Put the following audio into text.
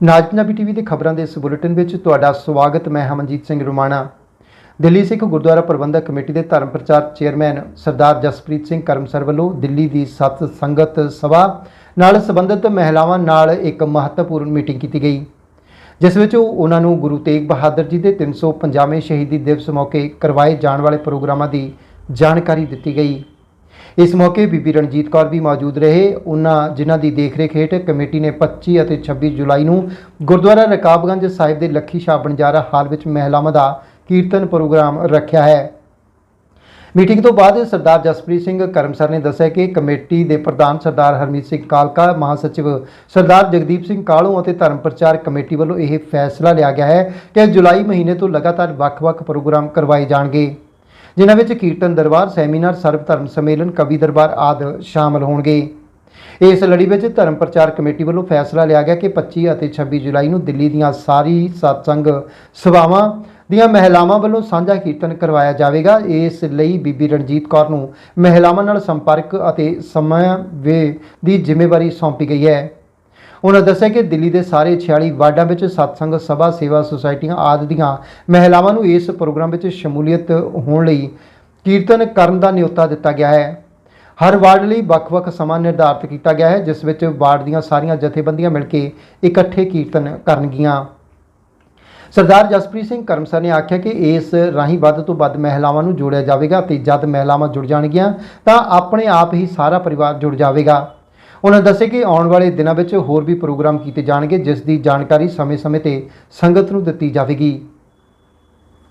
ਨਾਜ Punjabi TV ਦੇ ਖਬਰਾਂ ਦੇ ਇਸ ਬੁਲੇਟਿਨ ਵਿੱਚ ਤੁਹਾਡਾ ਸਵਾਗਤ, ਮੈਂ ਹਮਨਜੀਤ ਸਿੰਘ ਰੁਮਾਣਾ। ਦਿੱਲੀ ਸਿੱਖ ਗੁਰਦੁਆਰਾ ਪ੍ਰਬੰਧਕ ਕਮੇਟੀ ਦੇ ਧਰਮ ਪ੍ਰਚਾਰ ਚੇਅਰਮੈਨ ਸਰਦਾਰ ਜਸਪ੍ਰੀਤ ਸਿੰਘ ਕਰਮਸਰ ਵੱਲੋਂ ਦਿੱਲੀ ਦੀ ਸਤ ਸੰਗਤ ਸਭਾ ਨਾਲ ਸੰਬੰਧਿਤ ਮਹਿਲਾਵਾਂ ਨਾਲ ਇੱਕ ਮਹੱਤਵਪੂਰਨ ਮੀਟਿੰਗ ਕੀਤੀ ਗਈ, ਜਿਸ ਵਿੱਚ ਉਹਨਾਂ ਨੂੰ ਗੁਰੂ ਤੇਗ ਬਹਾਦਰ ਜੀ ਦੇ 350ਵੇਂ ਸ਼ਹੀਦੀ ਦਿਵਸ ਮੌਕੇ ਕਰਵਾਏ ਜਾਣ ਵਾਲੇ ਪ੍ਰੋਗਰਾਮਾਂ ਦੀ ਜਾਣਕਾਰੀ ਦਿੱਤੀ ਗਈ। ਇਸ ਮੌਕੇ ਬੀਬੀ ਰਣਜੀਤ ਕੌਰ ਵੀ ਮੌਜੂਦ ਰਹੇ। ਉਹਨਾਂ ਜਿਨ੍ਹਾਂ ਦੀ ਦੇਖਰੇਖ ਹੇਠ ਕਮੇਟੀ ਨੇ 25 ਅਤੇ 26 ਜੁਲਾਈ ਨੂੰ ਗੁਰਦੁਆਰਾ ਰਕਾਬਗੰਜ ਸਾਹਿਬ ਦੇ ਲੱਖੀ ਸ਼ਾਹ ਬਣਜਾਰਾ ਹਾਲ ਵਿੱਚ ਮਹਿਲਾਵਾਂ ਦਾ ਕੀਰਤਨ ਪ੍ਰੋਗਰਾਮ ਰੱਖਿਆ ਹੈ। ਮੀਟਿੰਗ ਤੋਂ ਬਾਅਦ ਸਰਦਾਰ ਜਸਪ੍ਰੀਤ ਸਿੰਘ ਕਰਮਸਰ ਨੇ ਦੱਸਿਆ ਕਿ ਕਮੇਟੀ ਦੇ ਪ੍ਰਧਾਨ ਸਰਦਾਰ ਹਰਮੀਤ ਸਿੰਘ ਕਾਲਕਾ, ਮਹਾਸਚਿਵ ਸਰਦਾਰ ਜਗਦੀਪ ਸਿੰਘ ਕਾਲੂ ਅਤੇ ਧਰਮ ਪ੍ਰਚਾਰ ਕਮੇਟੀ ਵੱਲੋਂ ਇਹ ਫੈਸਲਾ ਲਿਆ ਗਿਆ ਹੈ ਕਿ ਜੁਲਾਈ ਮਹੀਨੇ ਤੋਂ ਲਗਾਤਾਰ ਵੱਖ-ਵੱਖ ਪ੍ਰੋਗਰਾਮ ਕਰਵਾਏ ਜਾਣਗੇ। ਜਿਨ੍ਹਾਂ ਵਿੱਚ ਕੀਰਤਨ ਦਰਬਾਰ, ਸੈਮੀਨਾਰ ਸਰਬ ਧਰਮ ਸੰਮੇਲਨ, ਕਵੀ ਦਰਬਾਰ ਆਦਿ ਸ਼ਾਮਲ ਹੋਣਗੇ। ਇਸ ਲੜੀ ਵਿੱਚ ਧਰਮ ਪ੍ਰਚਾਰ ਕਮੇਟੀ ਵੱਲੋਂ ਫੈਸਲਾ ਲਿਆ ਗਿਆ ਕਿ 25 ਅਤੇ 26 ਜੁਲਾਈ ਨੂੰ ਦਿੱਲੀ ਦੀਆਂ ਸਾਰੀ ਸਤਸੰਗ ਸਭਾਵਾਂ ਦੀਆਂ ਮਹਿਲਾਵਾਂ ਵੱਲੋਂ ਸਾਂਝਾ ਕੀਰਤਨ ਕਰਵਾਇਆ ਜਾਵੇਗਾ। ਇਸ ਲਈ ਬੀਬੀ ਰਣਜੀਤ ਕੌਰ ਨੂੰ ਮਹਿਲਾਵਾਂ ਨਾਲ ਸੰਪਰਕ ਅਤੇ ਸਮਾਂ ਸਮਨਵੈ ਦੀ ਜ਼ਿੰਮੇਵਾਰੀ ਸੌਂਪੀ ਗਈ ਹੈ। ਉਹਨਾਂ ਦੱਸਿਆ ਕਿ ਦਿੱਲੀ ਦੇ ਸਾਰੇ 46 ਵਾਰਡਾਂ ਵਿੱਚ ਸਤਸੰਗ, ਸਭਾ, ਸੇਵਾ ਸੁਸਾਇਟੀਆਂ ਆਦਿ ਦੀਆਂ ਮਹਿਲਾਵਾਂ ਨੂੰ ਇਸ ਪ੍ਰੋਗਰਾਮ ਵਿੱਚ ਸ਼ਮੂਲੀਅਤ ਹੋਣ ਲਈ ਕੀਰਤਨ ਕਰਨ ਦਾ ਨਿਯੋਤਾ ਦਿੱਤਾ ਗਿਆ ਹੈ। ਹਰ ਵਾਰਡ ਲਈ ਵੱਖ-ਵੱਖ ਸਮਾਂ ਨਿਰਧਾਰਤ ਕੀਤਾ ਗਿਆ ਹੈ, ਜਿਸ ਵਿੱਚ ਵਾਰਡ ਦੀਆਂ ਸਾਰੀਆਂ ਜਥੇਬੰਦੀਆਂ ਮਿਲ ਕੇ ਇਕੱਠੇ ਕੀਰਤਨ ਕਰਨਗੀਆਂ। ਸਰਦਾਰ ਜਸਪ੍ਰੀਤ ਸਿੰਘ ਕਰਮਸਰ ਨੇ ਆਖਿਆ ਕਿ ਇਸ ਰਾਹੀਂ ਵੱਧ ਤੋਂ ਵੱਧ ਮਹਿਲਾਵਾਂ ਨੂੰ ਜੋੜਿਆ ਜਾਵੇਗਾ ਤੇ ਜਦ ਮਹਿਲਾਵਾਂ ਜੁੜ ਜਾਣਗੀਆਂ, ਤਾਂ ਆਪਣੇ ਆਪ ਹੀ ਸਾਰਾ ਪਰਿਵਾਰ ਜੁੜ ਜਾਵੇਗਾ। ਉਹਨਾਂ ਦੱਸਿਆ ਕਿ ਆਉਣ ਵਾਲੇ ਦਿਨਾਂ ਵਿੱਚ ਹੋਰ ਵੀ ਪ੍ਰੋਗਰਾਮ ਕੀਤੇ ਜਾਣਗੇ, ਜਿਸ ਦੀ ਜਾਣਕਾਰੀ ਸਮੇਂ-ਸਮੇਂ ਤੇ ਸੰਗਤ ਨੂੰ ਦਿੱਤੀ ਜਾਵੇਗੀ।